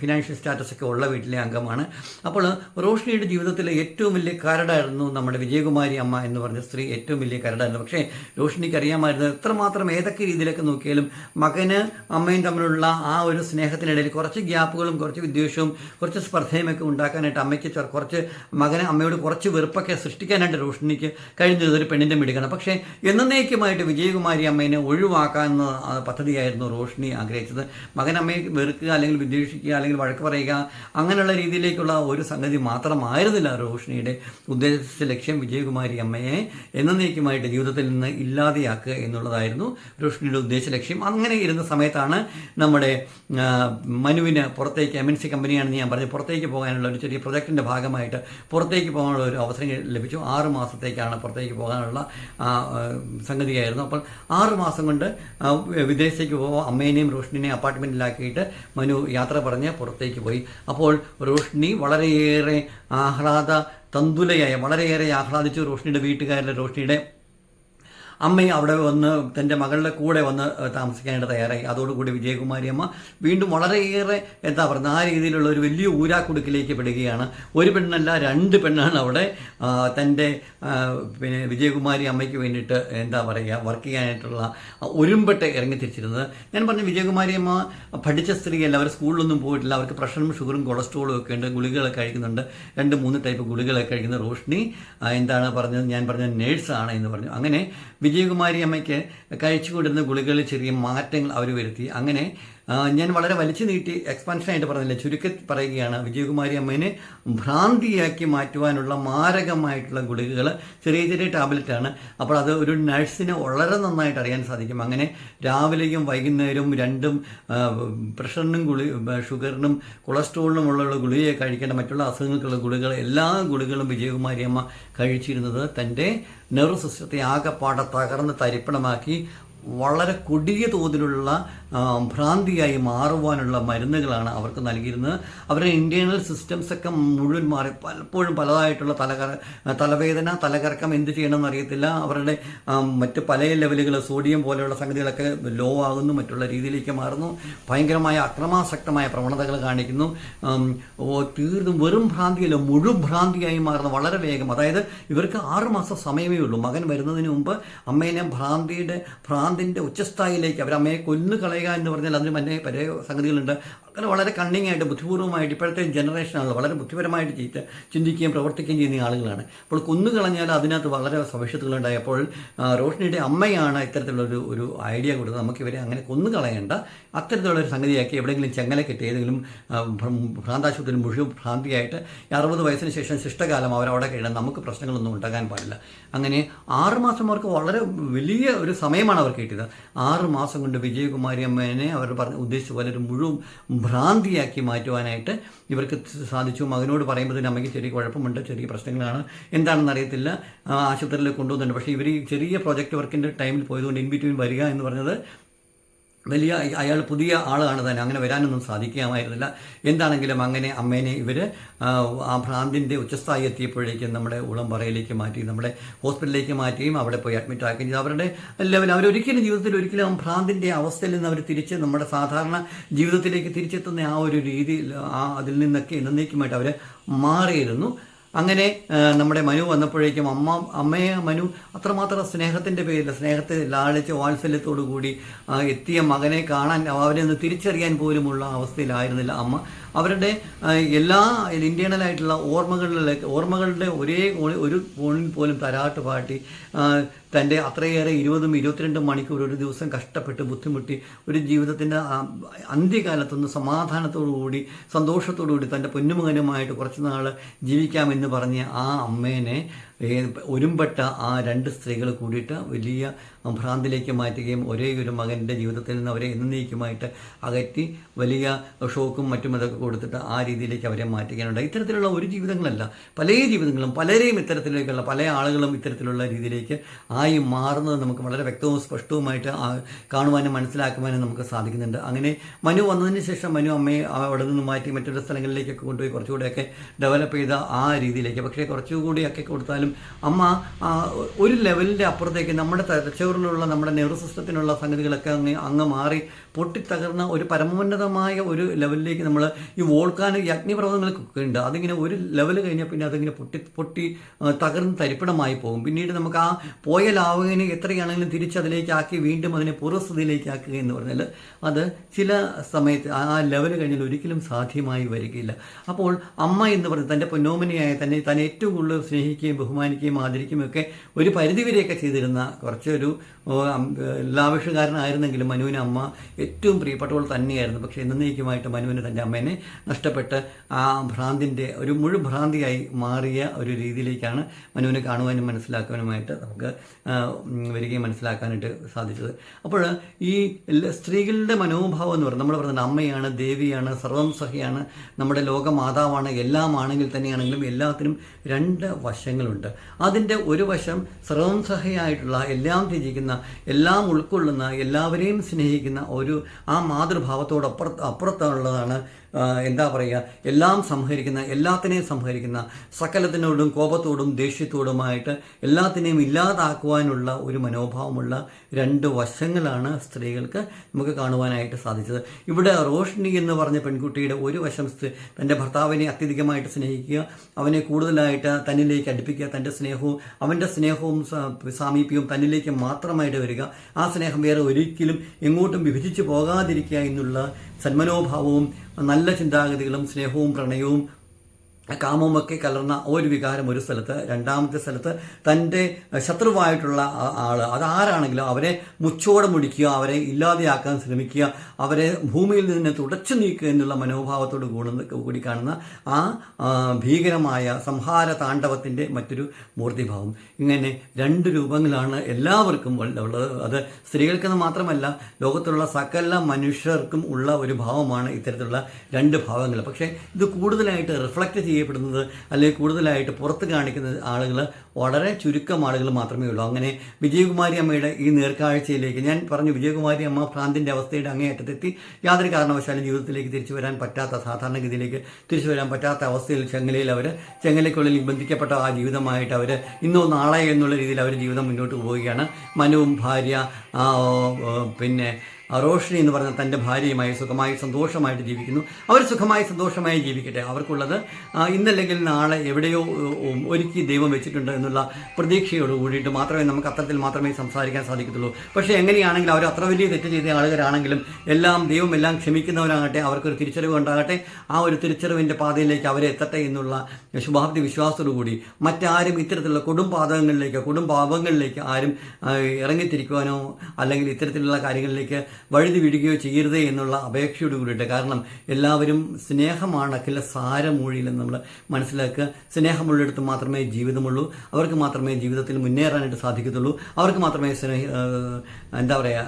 ഫിനാൻഷ്യൽ സ്റ്റാറ്റസ് ഒക്കെ ഉള്ള വീട്ടിലെ അംഗമാണ്. അപ്പോൾ റോഷ്നിയുടെ ജീവിതത്തിലെ ഏറ്റവും വലിയ കരടായിരുന്നു നമ്മുടെ വിജയകുമാരി അമ്മ എന്ന് പറഞ്ഞ സ്ത്രീ ഏറ്റവും വലിയ കരടായിരുന്നു. പക്ഷേ റോഷിനിക്ക് അറിയാമായിരുന്നു എത്രമാത്രം ഏതൊക്കെ രീതിയിലൊക്കെ നോക്കിയാലും മകന് അമ്മയും തമ്മിലുള്ള ആ ഒരു സ്നേഹത്തിനിടയിൽ കുറച്ച് ഗ്യാപ്പുകളും കുറച്ച് വിദ്വേഷവും കുറച്ച് സ്പർദ്ധയുമൊക്കെ ഉണ്ടാക്കാനായിട്ട് അമ്മയ്ക്ക് കുറച്ച് മകന് അമ്മയോട് കുറച്ച് വെറുപ്പൊക്കെ സൃഷ്ടിക്കാനായിട്ട് റോഷിനിക്ക് കഴിഞ്ഞത് ഒരു പെണ്ണിന്റെ മിടുക്കണം. പക്ഷേ എന്നേക്കുമായിട്ട് വിജയകുമാരി അമ്മേനെ ഒഴിവാക്കാൻ പദ്ധതിയായിരുന്നു റോഷിനി ആഗ്രഹിച്ചത്. മകൻ അമ്മയെ വെറുക്കുക അല്ലെങ്കിൽ വിദ്വേഷിക്കുക അല്ലെങ്കിൽ വഴക്ക് പറയുക അങ്ങനെയുള്ള രീതിയിലേക്കുള്ള ഒരു സംഗതി മാത്രമായിരുന്നില്ല റോഷിനിയുടെ ഉദ്ദേശിച്ച ലക്ഷ്യം വിജയകുമാരി അമ്മയെ എന്നേക്കുമായിട്ട് ജീവിതത്തിൽ നിന്ന് ഇല്ലാതെയാക്കുക എന്നുള്ളതായിരുന്നു റോഷിനിയുടെ ഉദ്ദേശ ലക്ഷ്യം. അങ്ങനെ ഇരുന്ന സമയത്താണ് നമ്മുടെ മനുവിന് പുറത്തേക്ക് എം എൻ സി കമ്പനിയാണെന്ന് ഞാൻ പറഞ്ഞു. പുറത്തേക്ക് പോകാനുള്ള ഒരു ചെറിയ പ്രൊജക്റ്റിന്റെ ഭാഗമായിട്ട് പുറത്തേക്ക് പോകാനുള്ള ഒരു അവസരം ലഭിച്ചു. ആറ് മാസത്തേക്കാണ് പുറത്തേക്ക് പോകാനുള്ള സംഗതിയായിരുന്നു. അപ്പോൾ ആറ് മാസം കൊണ്ട് വിദേശത്തേക്ക് പോകാൻ അമ്മേനെയും റോഷിനിനെയും അപ്പാർട്ട്മെന്റിലാക്കിയിട്ട് മനു യാത്ര പറഞ്ഞ് പുറത്തേക്ക് പോയി. അപ്പോൾ റോഷ്ണി വളരെയേറെ ആഹ്ലാദ തന്തുലയായ വളരെയേറെ ആഹ്ലാദിച്ചു റോഷ്ണിയുടെ വീട്ടുകാരുടെ റോഷിനിയുടെ അമ്മയും അവിടെ വന്ന് തന്റെ മകളുടെ കൂടെ വന്ന് താമസിക്കാനായിട്ട് തയ്യാറായി. അതോടുകൂടി വിജയകുമാരി അമ്മ വീണ്ടും വളരെയേറെ എന്താ പറയുക ആ രീതിയിലുള്ള ഒരു വലിയ ഊരാക്കുടുക്കിലേക്ക് പെടുകയാണ്. ഒരു പെണ്ണല്ല രണ്ട് പെണ്ണാണ് അവിടെ തന്റെ പിന്നെ വിജയകുമാരി അമ്മയ്ക്ക് വേണ്ടിയിട്ട് എന്താ പറയുക വർക്ക് ചെയ്യാനായിട്ടുള്ള ഒരുമ്പെട്ട് ഇറങ്ങി തിരിച്ചിരുന്നത് ഞാൻ പറഞ്ഞു വിജയകുമാരി അമ്മ പഠിച്ച സ്ത്രീയല്ല അവർ സ്കൂളിലൊന്നും പോയിട്ടില്ല. അവർക്ക് പ്രഷറും ഷുഗറും കൊളസ്ട്രോളും ഒക്കെ ഉണ്ട്. ഗുളികകളൊക്കെ കഴിക്കുന്നുണ്ട്. രണ്ട് മൂന്ന് ടൈപ്പ് ഗുളികകളൊക്കെ കഴിക്കുന്ന റോഷ്നി എന്താണ് പറഞ്ഞത്? ഞാൻ പറഞ്ഞ നേഴ്സാണ് എന്ന് പറഞ്ഞു. അങ്ങനെ വിജയകുമാരി അമ്മയ്ക്ക് കഴിച്ചുകൊണ്ടിരുന്ന ഗുളികളിൽ ചെറിയ മാറ്റങ്ങൾ അവർ വരുത്തി. അങ്ങനെ ഞാൻ വളരെ വലിച്ചു നീട്ടി എക്സ്പാൻഷനായിട്ട് പറഞ്ഞില്ല? ചുരുക്കി പറയുകയാണ്. വിജയകുമാരി അമ്മേനെ ഭ്രാന്തിയാക്കി മാറ്റുവാനുള്ള മാരകമായിട്ടുള്ള ഗുളികകൾ ചെറിയ ചെറിയ ടാബ്ലറ്റ് ആണ്. അപ്പോൾ അത് ഒരു നഴ്സിന് വളരെ നന്നായിട്ട് അറിയാൻ സാധിക്കും. അങ്ങനെ രാവിലെയും വൈകുന്നേരവും രണ്ടും പ്രഷറിനും ഗുളി ഷുഗറിനും കൊളസ്ട്രോളിനും ഉള്ള ഗുളികയെ കഴിക്കേണ്ട മറ്റുള്ള അസുഖങ്ങൾക്കുള്ള ഗുളികൾ എല്ലാ ഗുളികളും വിജയകുമാരി അമ്മ കഴിച്ചിരുന്നത് തന്റെ നെർവ് സിസ്റ്റത്തെ ആകെപ്പാടെ തകർന്ന് തരിപ്പണമാക്കി വളരെ കൊടിയ തോതിലുള്ള ഭ്രാന്തിയായി മാറുവാനുള്ള മരുന്നുകളാണ് അവർക്ക് നൽകിയിരുന്നത്. അവരുടെ ഇന്റേർണൽ സിസ്റ്റംസ് ഒക്കെ മുഴുവൻ മാറി. പലപ്പോഴും പലതായിട്ടുള്ള തലകറ തലവേദന തലകറക്കം എന്ത് ചെയ്യണമെന്ന് അറിയത്തില്ല. അവരുടെ മറ്റ് പല ലെവലുകൾ സോഡിയം പോലെയുള്ള സംഗതികളൊക്കെ ലോ ആകുന്നു മറ്റുള്ള രീതിയിലേക്ക് മാറുന്നു. ഭയങ്കരമായ അക്രമാസക്തമായ പ്രവണതകൾ കാണിക്കുന്നു. തീർന്നും വെറും ഭ്രാന്തിയല്ല മുഴുവൻ ഭ്രാന്തിയായി മാറുന്ന വളരെ വേഗം. അതായത് ഇവർക്ക് ആറുമാസം സമയമേ ഉള്ളൂ. മകൻ വരുന്നതിന് മുമ്പ് അമ്മേനെ ഭ്രാന്തിയുടെ ഭ്രാന്തിന്റെ ഉച്ചസ്ഥായിലേക്ക് അവർ അമ്മയെ കൊന്നു കളയുക എന്ന് പറഞ്ഞാൽ അതിന് മറ്റേ പല സംഗതികളുണ്ട്. അങ്ങനെ വളരെ കണ്ണിങ് ആയിട്ട് ബുദ്ധിപൂർവമായിട്ട് ഇപ്പോഴത്തെ ജനറേഷനാണല്ലോ വളരെ ബുദ്ധിപരമായിട്ട് ചെയ്ത് ചിന്തിക്കുകയും പ്രവർത്തിക്കുകയും ചെയ്യുന്ന ആളുകളാണ്. അപ്പോൾ കൊന്നു കളഞ്ഞാൽ അതിനകത്ത് വളരെ ആ, റോഷ്നിയുടെ അമ്മയാണ് ഇത്തരത്തിലുള്ളൊരു ഒരു ഐഡിയ കൊടുത്തത്. നമുക്ക് ഇവരെ അങ്ങനെ കൊന്നു കളയേണ്ട അത്തരത്തിലുള്ള ഒരു സംഗതിയാക്കി എവിടെയെങ്കിലും ചെങ്ങല കെട്ടി ഏതെങ്കിലും ഭ്രാന്താശുപത്രി മുഴുവൻ ഭ്രാന്തിയായിട്ട് അറുപത് വയസ്സിന് ശേഷം ശിഷ്ടകാലം അവരവിടെ കഴിയണം നമുക്ക് പ്രശ്നങ്ങളൊന്നും ഉണ്ടാകാൻ പാടില്ല. അങ്ങനെ ആറ് മാസം അവർക്ക് വളരെ വലിയ ഒരു സമയമാണ് അവർക്ക് കിട്ടിയത്. ആറ് മാസം കൊണ്ട് വിജയകുമാരി അമ്മേനെ അവർ പറഞ്ഞ ഉദ്ദേശിച്ച പോലെ ഒരു മുഴുവൻ ഭ്രാന്തിയാക്കി മാറ്റുവാനായിട്ട് ഇവർക്ക് സാധിച്ചു. മകനോട് പറയുമ്പോൾ തന്നെ അമ്മയ്ക്ക് ചെറിയ കുഴപ്പമുണ്ട് ചെറിയ പ്രശ്നങ്ങളാണ്. എന്താണെന്ന് അറിയത്തില്ല ആശുപത്രിയിൽ കൊണ്ടുവന്നിട്ടുണ്ട്. പക്ഷേ ഇവർ ഈ ചെറിയ പ്രോജക്റ്റ് വർക്കിന്റെ ടൈമിൽ പോയതുകൊണ്ട് ഇൻ ബിറ്റ്വീൻ വരിക എന്ന് പറഞ്ഞത് വലിയ അയാൾ പുതിയ ആളാണ് തന്നെ. അങ്ങനെ വരാനൊന്നും സാധിക്കാമായിരുന്നില്ല. എന്താണെങ്കിലും അങ്ങനെ അമ്മേനെ ഇവർ ആ ഭ്രാന്തിന്റെ ഉച്ചസ്ഥായി എത്തിയപ്പോഴേക്കും നമ്മുടെ ഉളംപറയിലേക്ക് മാറ്റി നമ്മുടെ ഹോസ്പിറ്റലിലേക്ക് മാറ്റുകയും അവിടെ പോയി അഡ്മിറ്റ് ആക്കുകയും ചെയ്തു. അവരുടെ ലെവൽ അവരൊരിക്കലും ജീവിതത്തിൽ ഒരിക്കലും ഭ്രാന്തിന്റെ അവസ്ഥയിൽ നിന്ന് അവർ തിരിച്ച് നമ്മുടെ സാധാരണ ജീവിതത്തിലേക്ക് തിരിച്ചെത്തുന്ന ആ ഒരു രീതിയിൽ ആ അതിൽ നിന്നൊക്കെ എന്നേക്കുമായിട്ട് അവർ മാറിയിരുന്നു. അങ്ങനെ നമ്മുടെ മനു വന്നപ്പോഴേക്കും അമ്മ അമ്മയെ മനു അത്രമാത്രം സ്നേഹത്തിന്റെ പേരിൽ സ്നേഹത്തെ ലാളിച്ച് വാത്സല്യത്തോടു കൂടി എത്തിയ മകനെ കാണാൻ അവരെ ഒന്ന് തിരിച്ചറിയാൻ പോലുമുള്ള അവസ്ഥയിലായിരുന്നില്ല അമ്മ. അവരുടെ എല്ലാ ഇന്ത്യണലായിട്ടുള്ള ഓർമ്മകളിലേക്ക് ഓർമ്മകളുടെ ഒരേ ഒരു കോണിൽ പോലും തരാട്ട് പാട്ടി തന്റെ അത്രയേറെ ഇരുപതും ഇരുപത്തിരണ്ടും മണിക്കൂർ ഒരു ദിവസം കഷ്ടപ്പെട്ട് ബുദ്ധിമുട്ടി ഒരു ജീവിതത്തിന്റെ അന്ത്യകാലത്തൊന്ന് സമാധാനത്തോടു കൂടി സന്തോഷത്തോടു കൂടി തന്റെ പൊന്നുമകനുമായിട്ട് കുറച്ച് നാൾ ജീവിക്കാമെന്ന് പറഞ്ഞ ആ അമ്മേനെ ഒരുമ്പെട്ട ആ രണ്ട് സ്ത്രീകൾ കൂടിയിട്ട് വലിയ ഭ്രാന്തിലേക്ക് മാറ്റുകയും ഒരേ ഒരു മകന്റെ ജീവിതത്തിൽ നിന്ന് അവരെ എന്നേക്കുമായിട്ട് അകറ്റി വലിയ ഷോക്കും മറ്റും അതൊക്കെ കൊടുത്തിട്ട് ആ രീതിയിലേക്ക് അവരെ മാറ്റുകയാണ്. ഇത്തരത്തിലുള്ള ഒരു ജീവിതങ്ങളല്ല പല ജീവിതങ്ങളും പലരെയും ഇത്തരത്തിലേക്കുള്ള പല ആളുകളും ഇത്തരത്തിലുള്ള രീതിയിലേക്ക് ആയി മാറുന്നത് നമുക്ക് വളരെ വ്യക്തവും സ്പഷ്ടവുമായിട്ട് കാണുവാനും മനസ്സിലാക്കുവാനും നമുക്ക് സാധിക്കുന്നുണ്ട്. അങ്ങനെ മനു വന്നതിന് ശേഷം മനു അമ്മയെ അവിടെ നിന്ന് മാറ്റി മറ്റൊരു സ്ഥലങ്ങളിലേക്കൊക്കെ കൊണ്ടുപോയി കുറച്ചുകൂടെയൊക്കെ ഡെവലപ്പ് ചെയ്ത ആ രീതിയിലേക്ക്. പക്ഷേ കുറച്ചുകൂടിയൊക്കെ കൊടുത്താലും അമ്മ ഒരു ലെവലിന്റെ അപ്പുറത്തേക്ക് നമ്മുടെ തലച്ചോറിലുള്ള നമ്മുടെ നെർവ് സിസ്റ്റത്തിനുള്ള സംഗതികളൊക്കെ അങ്ങ് അങ്ങ് മാറി പൊട്ടിത്തകർന്ന ഒരു പരമോന്നതമായ ഒരു ലെവലിലേക്ക് നമ്മൾ ഈ വോൾക്കാന് ഈ അഗ്നിപർവതങ്ങളൊക്കെ ഉണ്ട്. അതിങ്ങനെ ഒരു ലെവൽ കഴിഞ്ഞാൽ പിന്നെ അതിങ്ങനെ പൊട്ടി പൊട്ടി തകർന്ന് തരിപ്പണമായി പോകും. പിന്നീട് നമുക്ക് ആ പോയ ലാവുകനെ എത്രയാണെങ്കിലും തിരിച്ചതിലേക്കാക്കി വീണ്ടും അതിനെ പൂർവസ്ഥിതിയിലേക്ക് ആക്കുക എന്ന് പറഞ്ഞാൽ അത് ചില സമയത്ത് ആ ലെവൽ കഴിഞ്ഞാൽ ഒരിക്കലും സാധ്യമായി വരികയില്ല. അപ്പോൾ അമ്മ എന്ന് പറഞ്ഞ് തന്റെ പൊന്നോമനിയായ തന്നെ തന്നെ ഏറ്റവും കൂടുതൽ സ്നേഹിക്കുകയും ബഹുമാനിക്കുകയും ആദരിക്കുകയും ഒക്കെ ഒരു പരിധിവരെയൊക്കെ ചെയ്തിരുന്ന കുറച്ചൊരു ലാവിഷുകാരനായിരുന്നെങ്കിലും മനുവിന് അമ്മ ഏറ്റവും പ്രിയപ്പെട്ടവൾ തന്നെയായിരുന്നു. പക്ഷേ എന്നേക്കുമായിട്ട് മനുവിന് തന്റെ അമ്മേനെ നഷ്ടപ്പെട്ട് ആ ഭ്രാന്തിന്റെ ഒരു മുഴു ഭ്രാന്തിയായി മാറിയ ഒരു രീതിയിലേക്കാണ് മനുവിനെ കാണുവാനും മനസ്സിലാക്കുവാനുമായിട്ട് നമുക്ക് വരികയും മനസ്സിലാക്കാനായിട്ട് സാധിച്ചത്. അപ്പോൾ ഈ സ്ത്രീകളുടെ മനോഭാവം എന്ന് പറയുന്നത് നമ്മൾ പറയുന്നത് അമ്മയാണ് ദേവിയാണ് സർവം സഹിയാണ് നമ്മുടെ ലോകമാതാവാണ് എല്ലാം ആണെങ്കിൽ തന്നെയാണെങ്കിലും എല്ലാത്തിനും രണ്ട് വശങ്ങളുണ്ട്. അതിന്റെ ഒരു വശം സർവം സഹയായിട്ടുള്ള എല്ലാം ത്യജിക്കുന്ന എല്ലാം ഉൾക്കൊള്ളുന്ന എല്ലാവരെയും സ്നേഹിക്കുന്ന ഒരു ആ മാതൃഭാവത്തോടപ്പുറ അപ്പുറത്ത് അപ്പുറത്തുള്ളതാണ് എന്താ പറയുക എല്ലാം സംഹരിക്കുന്ന എല്ലാത്തിനെയും സംഹരിക്കുന്ന സകലത്തിനോടും കോപത്തോടും ദേഷ്യത്തോടുമായിട്ട് എല്ലാത്തിനെയും ഇല്ലാതാക്കുവാനുള്ള ഒരു മനോഭാവമുള്ള രണ്ട് വശങ്ങളാണ് സ്ത്രീകൾക്ക് നമുക്ക് കാണുവാനായിട്ട് സാധിച്ചത്. ഇവിടെ റോഷ്നി എന്ന് പറഞ്ഞ പെൺകുട്ടിയുടെ ഒരു വശം തന്റെ ഭർത്താവിനെ അത്യധികമായിട്ട് സ്നേഹിക്കുക അവനെ കൂടുതലായിട്ട് തന്നിലേക്ക് അടുപ്പിക്കുക തന്റെ സ്നേഹവും അവന്റെ സ്നേഹവും സാമീപ്യവും തന്നിലേക്ക് മാത്രമായിട്ട് വരിക. ആ സ്നേഹം വേറെ ഒരിക്കലും എങ്ങോട്ടും വിഭജിച്ചു പോകാതിരിക്കുക എന്നുള്ള സന്മനോഭാവവും നല്ല ചിന്താഗതികളും സ്നേഹവും പ്രണയവും കാമവുമൊക്കെ കലർന്ന ഒരു വികാരം ഒരു സ്ഥലത്ത് രണ്ടാമത്തെ സ്ഥലത്ത് തന്റെ ശത്രുവായിട്ടുള്ള ആൾ അതാരാണെങ്കിലും അവരെ മുച്ചോടെ മുടിക്കുക അവരെ ഇല്ലാതെയാക്കാൻ ശ്രമിക്കുക അവരെ ഭൂമിയിൽ നിന്ന് തുടച്ചു നീക്കുക എന്നുള്ള മനോഭാവത്തോട് കൂടി കാണുന്ന ആ ആ, ഭീകരമായ സംഹാര താണ്ഡവത്തിന്റെ മറ്റൊരു മൂർത്തിഭാവം. ഇങ്ങനെ രണ്ട് രൂപങ്ങളാണ് എല്ലാവർക്കും ഉള്ളത്. അത് സ്ത്രീകൾക്കെന്ന് മാത്രമല്ല ലോകത്തുള്ള സകല മനുഷ്യർക്കും ഉള്ള ഒരു ഭാവമാണ് ഇത്തരത്തിലുള്ള രണ്ട് ഭാവങ്ങൾ. പക്ഷേ ഇത് കൂടുതലായിട്ട് റിഫ്ലക്റ്റ് ചെയ്യപ്പെടുന്നത് അല്ലെങ്കിൽ കൂടുതലായിട്ട് പുറത്ത് കാണിക്കുന്ന ആളുകൾ വളരെ ചുരുക്കം ആളുകൾ മാത്രമേ ഉള്ളൂ. അങ്ങനെ വിജയകുമാരി അമ്മയുടെ ഈ നേർക്കാഴ്ചയിലേക്ക് ഞാൻ പറഞ്ഞു വിജയകുമാരി അമ്മ ഭ്രാന്തിന്റെ അവസ്ഥയുടെ അങ്ങേയറ്റത്തെത്തി. യാതൊരു കാരണവശാലും ജീവിതത്തിലേക്ക് തിരിച്ചു വരാൻ പറ്റാത്ത സാധാരണഗതിയിലേക്ക് തിരിച്ചു വരാൻ പറ്റാത്ത അവസ്ഥയിൽ ചെങ്ങലയിൽ അവർ ചെങ്ങലയ്ക്കുള്ളിൽ ബന്ധിക്കപ്പെട്ട ആ ജീവിതമായിട്ട് അവർ ഇന്നോ നാളെ എന്നുള്ള രീതിയിൽ അവർ ജീവിതം മുന്നോട്ട് പോവുകയാണ്. മനുവും ഭാര്യ പിന്നെ റോഷിനി എന്ന് പറഞ്ഞ തന്റെ ഭാര്യയുമായി സുഖമായി സന്തോഷമായിട്ട് ജീവിക്കുന്നു. അവർ സുഖമായി സന്തോഷമായി ജീവിക്കട്ടെ. അവർക്കുള്ളത് ഇന്നല്ലെങ്കിൽ നാളെ എവിടെയോ ഒരുക്കി ദൈവം വെച്ചിട്ടുണ്ട് എന്നുള്ള പ്രതീക്ഷയോട് കൂടിയിട്ട് മാത്രമേ നമുക്ക് അത്തരത്തിൽ മാത്രമേ സംസാരിക്കാൻ സാധിക്കത്തുള്ളൂ. പക്ഷേ എങ്ങനെയാണെങ്കിലും അവർ അത്ര വലിയ തെറ്റ് ചെയ്ത ആളുകളാണെങ്കിലും എല്ലാം ദൈവം എല്ലാം ക്ഷമിക്കുന്നവരാകട്ടെ അവർക്കൊരു തിരിച്ചറിവ് ഉണ്ടാകട്ടെ ആ ഒരു തിരിച്ചറിവിന്റെ പാതയിലേക്ക് അവരെ എത്തട്ടെ എന്നുള്ള ശുഭാപ്തി വിശ്വാസത്തോടുകൂടി മറ്റാരും ഇത്തരത്തിലുള്ള കൊടുംപാതകങ്ങളിലേക്ക് കൊടുംപാപങ്ങളിലേക്ക് ആരും ഇറങ്ങിത്തിരിക്കുവാനോ അല്ലെങ്കിൽ ഇത്തരത്തിലുള്ള കാര്യങ്ങളിലേക്ക് വഴുതി വീഴുകയോ ചെയ്യരുതേ എന്നുള്ള അപേക്ഷയോട് കൂടിയിട്ട് കാരണം എല്ലാവരും സ്നേഹമാണ് അഖില സാരമൂഴിയിലെന്ന് നമ്മൾ മനസ്സിലാക്കുക. സ്നേഹമുള്ളിടത്ത് മാത്രമേ ജീവിതമുള്ളൂ. അവർക്ക് മാത്രമേ ജീവിതത്തിൽ മുന്നേറാനായിട്ട് സാധിക്കത്തുള്ളൂ. അവർക്ക് മാത്രമേ സ്നേഹ എന്താ പറയുക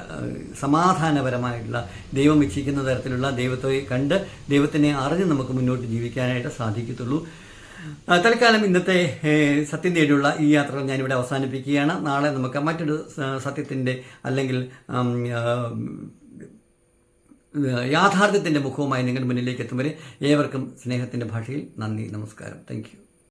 സമാധാനപരമായിട്ടുള്ള ദൈവം ഇച്ഛിക്കുന്ന തരത്തിലുള്ള ദൈവത്തെ കണ്ട് ദൈവത്തിനെ അറിഞ്ഞ് നമുക്ക് മുന്നോട്ട് ജീവിക്കാനായിട്ട് സാധിക്കത്തുള്ളൂ. തൽക്കാലം ഇന്നത്തെ സത്യം തേടിയുള്ള ഈ യാത്ര ഞാനിവിടെ അവസാനിപ്പിക്കുകയാണ്. നാളെ നമുക്ക് മറ്റൊരു സത്യത്തിന്റെ അല്ലെങ്കിൽ യാഥാർത്ഥ്യത്തിന്റെ മുഖവുമായി നിങ്ങളുടെ മുന്നിലേക്ക് എത്തും വരെ ഏവർക്കും സ്നേഹത്തിന്റെ ഭാഷയിൽ നന്ദി നമസ്കാരം. താങ്ക്